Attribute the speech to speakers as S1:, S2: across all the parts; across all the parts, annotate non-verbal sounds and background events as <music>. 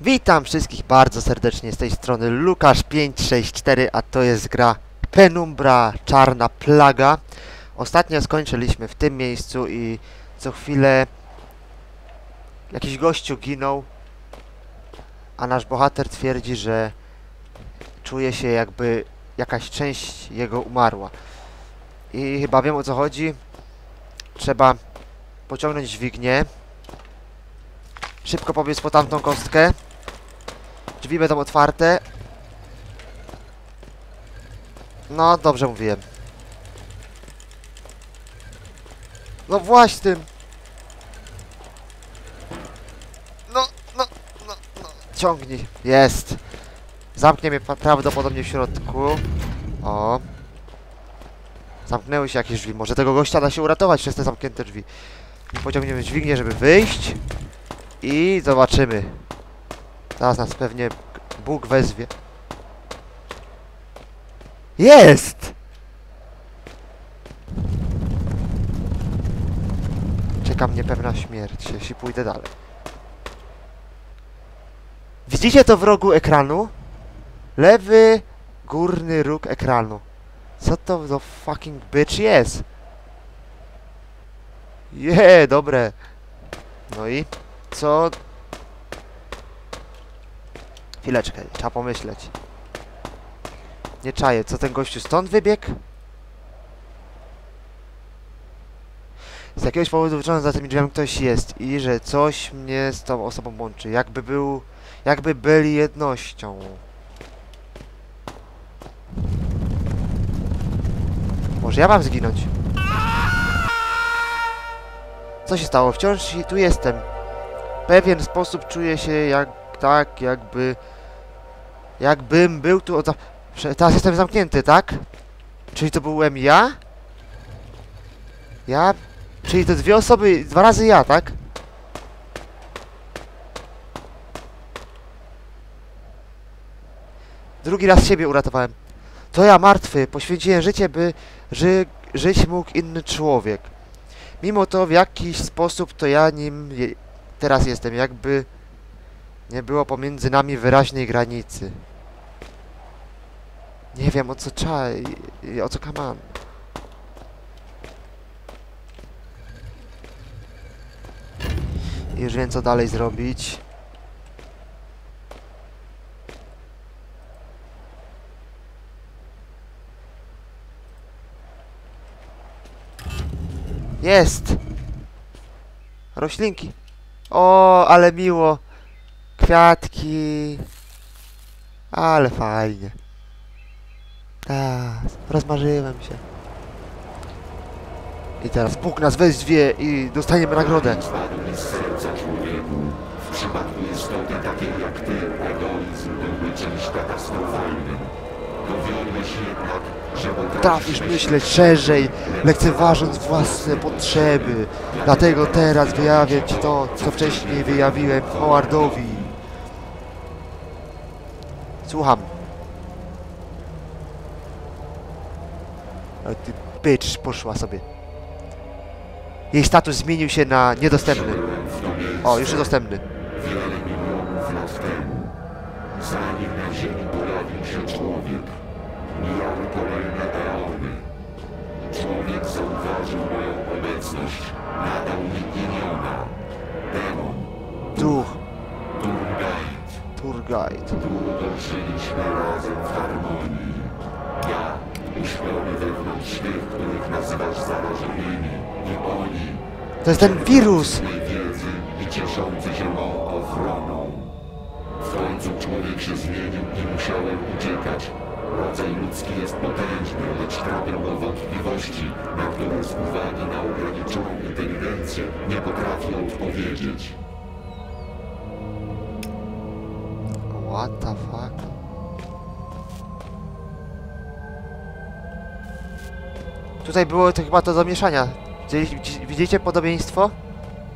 S1: Witam wszystkich bardzo serdecznie z tej strony Lukasz564, a to jest gra Penumbra Czarna Plaga. Ostatnio skończyliśmy w tym miejscu i co chwilę jakiś gościu ginął, a nasz bohater twierdzi, że czuje się jakby jakaś część jego umarła. I chyba wiem o co chodzi. Trzeba pociągnąć dźwignię. Szybko pobiec po tamtą kostkę. Drzwi będą otwarte. No, dobrze mówiłem. No właśnie. No, no, no, no. Ciągnij. Jest. Zamknie mnie prawdopodobnie w środku. O. Zamknęły się jakieś drzwi. Może tego gościa da się uratować przez te zamknięte drzwi. Pociągniemy dźwignię, żeby wyjść. I zobaczymy. Teraz nas pewnie Bóg wezwie. Jest! Czeka mnie pewna śmierć, jeśli pójdę dalej. Widzicie to w rogu ekranu? Lewy górny róg ekranu. Co to za fucking bitch jest? Je, dobre. No i co? Chwileczkę, trzeba pomyśleć. Nie czaję, co ten gościu stąd wybiegł? Z jakiegoś powodu wyczułem za tymi drzwiami ktoś jest i że coś mnie z tą osobą łączy. Jakby był... Jakby byli jednością. Może ja mam zginąć? Co się stało? Wciąż tu jestem. Pewien sposób czuję się jak... tak, jakby... Jakbym był tu od... Teraz jestem zamknięty, tak? Czyli to byłem ja? Ja? Czyli te dwie osoby, dwa razy ja, tak? Drugi raz siebie uratowałem. To ja martwy, poświęciłem życie, by ży żyć mógł inny człowiek. Mimo to w jakiś sposób to ja nim teraz jestem, jakby nie było pomiędzy nami wyraźnej granicy. Nie wiem o co trzeba, i- o co kaman. Już wiem co dalej zrobić. Jest! Roślinki. O, ale miło. Kwiatki. Ale fajnie. Tak, rozmarzyłem się. I teraz Bóg nas wezwie i dostaniemy nagrodę.
S2: W przypadku istoty takiej jak ty, egoizm byłby czymś katastrofalnym. Potrafisz
S1: myśleć szerzej, lekceważąc własne potrzeby. Dlatego teraz wyjawię ci to, co wcześniej wyjawiłem Howardowi. Słucham. Ale ty bitch poszła sobie. Jej status zmienił się na niedostępny. O, już jest dostępny.
S2: wiele milionów lat temu. Zanim na ziemi pojawił się człowiek, mijały kolejne eony. Człowiek zauważył moją obecność, nadał mi imiona. Demon,
S1: Duch,
S2: Turgait.
S1: Turgait.
S2: Długo żyliśmy razem w harmonii. Ja, uśpiony wewnątrz tych, których nazywasz zarażonymi, i oni,
S1: To jest ten wirus!
S2: wiedzy i cieszący się mą ochroną. W końcu człowiek się zmienił i musiałem uciekać. Rodzaj ludzki jest potężny, lecz trapią go wątpliwości, na które z uwagi na ograniczoną inteligencję nie potrafi odpowiedzieć.
S1: What the fuck? Tutaj było to chyba to do mieszania. Widzieli- widzi- Widzicie podobieństwo?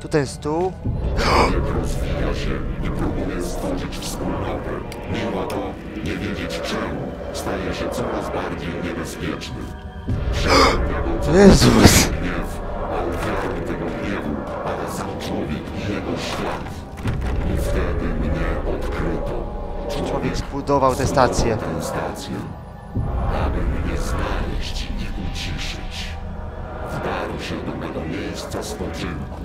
S1: Tu ten stół.
S2: Rozwija się i próbuje stworzyć wspólnotę. Mimo to, nie wiedzieć czemu, staje się coraz bardziej niebezpieczny. Coraz <gasps>
S1: Jezus!
S2: gniew, a ofiarą tego gniewu pada sam człowiek i jego świat. I wtedy mnie odkrył.
S1: zbudował tę stację.
S2: tę stację, aby mnie znaleźć i uciszyć. Wdarł się do mego miejsca spoczynku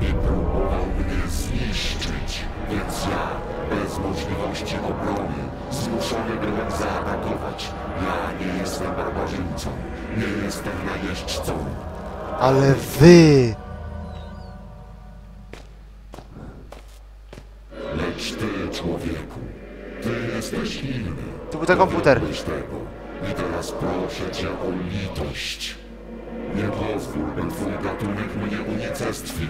S2: i próbował mnie zniszczyć, więc ja, bez możliwości obrony, zmuszony byłem zaatakować. Ja nie jestem barbarzyńcą, nie jestem najeźdźcą.
S1: Ale wy...
S2: Lecz ty, człowieku, ty jesteś inny.
S1: Tu był ten komputer.
S2: I teraz proszę cię o litość. Nie pozwól, by twój gatunek mnie unicestwił.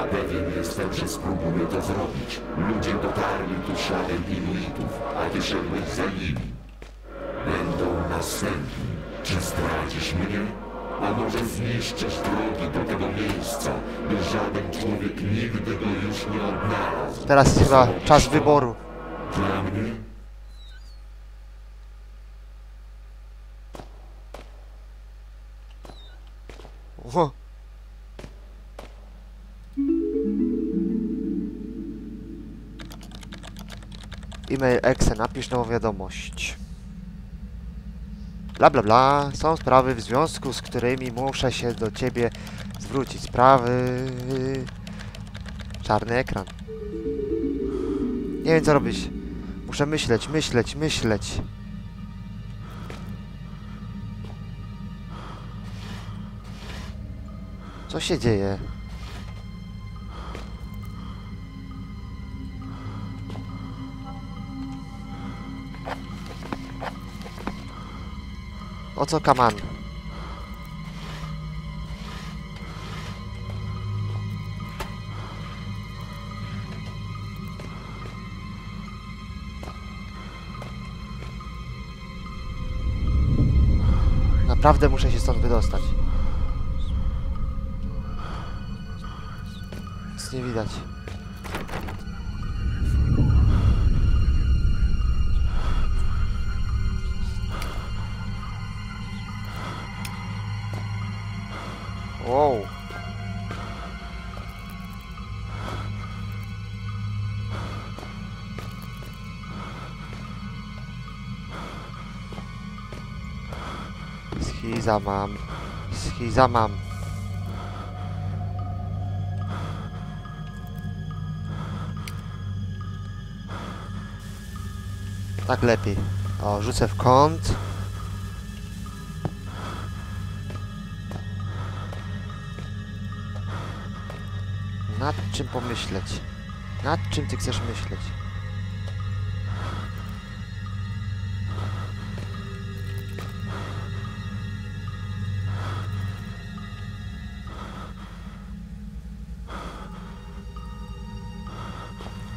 S2: A pewien jestem, że spróbuję to zrobić. Ludzie dotarli tu śladem Inuitów, a ty szedłeś za nimi. Będą następni. Czy zdradzisz mnie? A może zniszczysz drogi do tego miejsca, by żaden człowiek nigdy go już nie odnalazł?
S1: Teraz chyba czas wyboru.
S2: Dla mnie?
S1: E-mail Exe, napisz nową wiadomość. Bla bla bla, są sprawy w związku z którymi muszę się do ciebie zwrócić. Sprawy... Czarny ekran. Nie wiem co robić. Muszę myśleć, myśleć, myśleć. Co się dzieje? O co kaman? Naprawdę muszę się stąd wydostać. Nic nie widać. Schiza mam. Schiza mam. Tak lepiej. O, rzucę w kąt. Nad czym pomyśleć? Nad czym ty chcesz myśleć?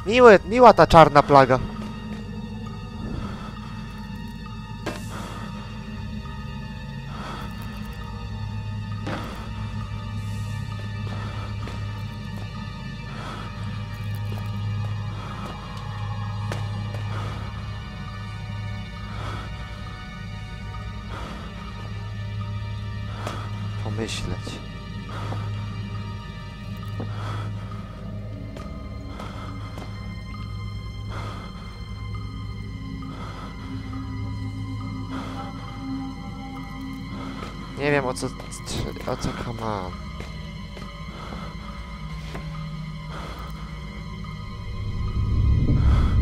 S1: Miłe, miła ta czarna plaga. Pomyśleć. Nie wiem o co o co kama.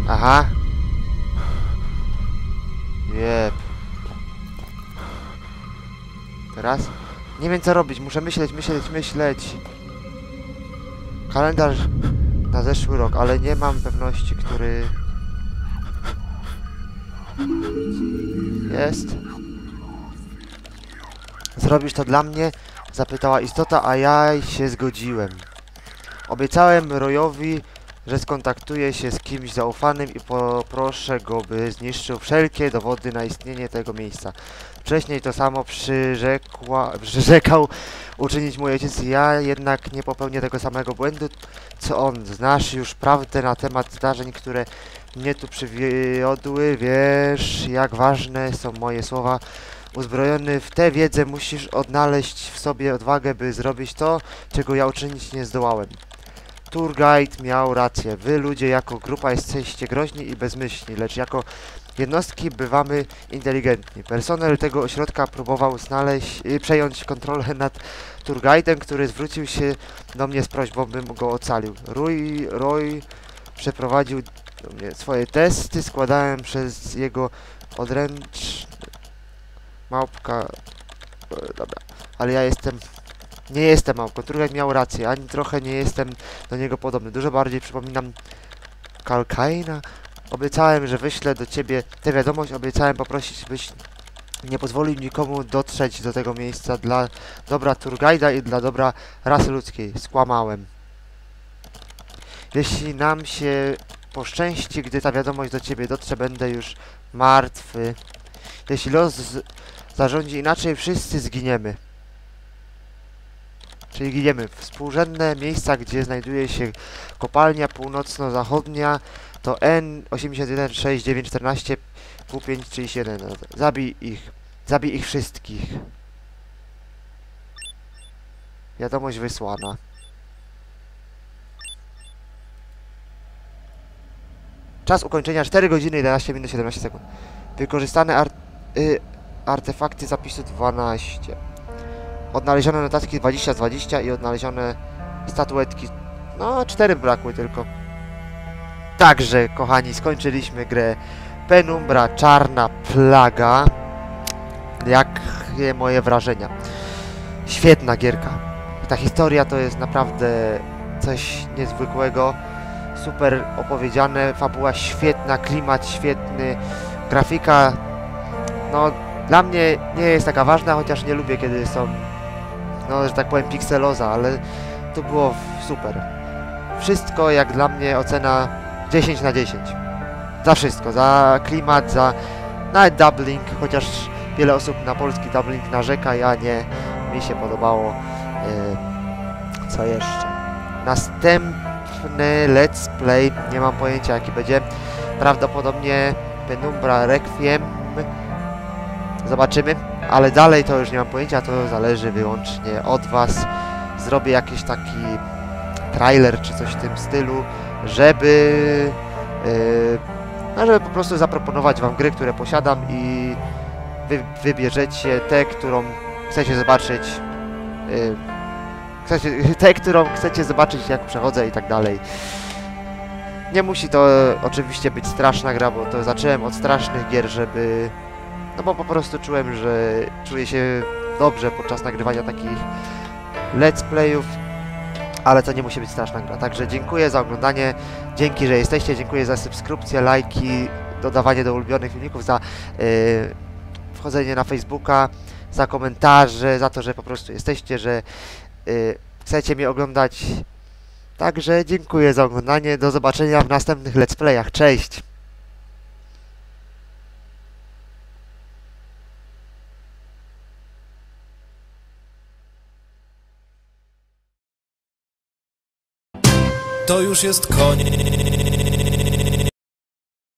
S1: Aha. Jep. Teraz? Nie wiem co robić, muszę myśleć, myśleć, myśleć. Kalendarz na zeszły rok, ale nie mam pewności, który... Jest. Zrobisz to dla mnie? Zapytała istota, a ja się zgodziłem. Obiecałem Royowi, że skontaktuję się z kimś zaufanym i poproszę go, by zniszczył wszelkie dowody na istnienie tego miejsca. Wcześniej to samo przyrzekła, przyrzekał uczynić mój ojciec, ja jednak nie popełnię tego samego błędu, co on. Znasz już prawdę na temat zdarzeń, które mnie tu przywiodły, wiesz, jak ważne są moje słowa. Uzbrojony w tę wiedzę musisz odnaleźć w sobie odwagę, by zrobić to, czego ja uczynić nie zdołałem. Guide miał rację. Wy ludzie jako grupa jesteście groźni i bezmyślni, lecz jako jednostki bywamy inteligentni. Personel tego ośrodka próbował znaleźć, y, przejąć kontrolę <laughs> nad tour guidem, który zwrócił się do mnie z prośbą, bym go ocalił. Roy, Roy przeprowadził swoje testy, składałem przez jego odręcz... Małpka... e, Dobra, ale ja jestem... Nie jestem małpką. Turgaj miał rację, ani trochę nie jestem do niego podobny. Dużo bardziej przypominam Kalkaina. Obiecałem, że wyślę do ciebie tę wiadomość, obiecałem poprosić, byś nie pozwolił nikomu dotrzeć do tego miejsca dla dobra Turgajda i dla dobra rasy ludzkiej. Skłamałem. Jeśli nam się poszczęści, gdy ta wiadomość do ciebie dotrze, będę już martwy. Jeśli los zarządzi inaczej, wszyscy zginiemy. Czyli giniemy. Współrzędne miejsca, gdzie znajduje się kopalnia północno-zachodnia to N816 W531. Zabij ich. Zabij ich wszystkich. Wiadomość wysłana. Czas ukończenia 4 godziny 11 minut 17 sekund. Wykorzystane ar y artefakty zapisu 12. Odnalezione notatki 20 z 20 i odnalezione statuetki. No, 4 brakły tylko. Także, kochani, skończyliśmy grę Penumbra Czarna Plaga. Jakie moje wrażenia? Świetna gierka. Ta historia to jest naprawdę coś niezwykłego. Super opowiedziane, fabuła świetna, klimat świetny, grafika no dla mnie nie jest taka ważna, chociaż nie lubię kiedy są no, że tak powiem pikseloza, ale to było super. Wszystko jak dla mnie ocena 10 na 10. Za wszystko, za klimat, za nawet dubbing, chociaż wiele osób na polski dubbing narzeka, ja nie, mi się podobało. Yy, co jeszcze? Następny let's play, nie mam pojęcia jaki będzie. Prawdopodobnie Penumbra Requiem. Zobaczymy, ale dalej to już nie mam pojęcia, to zależy wyłącznie od Was. Zrobię jakiś taki trailer czy coś w tym stylu, żeby yy, no, żeby po prostu zaproponować Wam gry, które posiadam i wy, wybierzecie tę, którą chcecie zobaczyć. Yy, chcecie, <laughs> tę, którą chcecie zobaczyć jak przechodzę i tak dalej. Nie musi to oczywiście być straszna gra, bo to zacząłem od strasznych gier, żeby... No bo po prostu czułem, że czuję się dobrze podczas nagrywania takich let's playów, ale to nie musi być straszna gra. Także dziękuję za oglądanie, dzięki, że jesteście, dziękuję za subskrypcję, lajki, dodawanie do ulubionych filmików, za yy, wchodzenie na Facebooka, za komentarze, za to, że po prostu jesteście, że yy, chcecie mnie oglądać. Także dziękuję za oglądanie, do zobaczenia w następnych let's playach, cześć!
S3: To już jest koniec.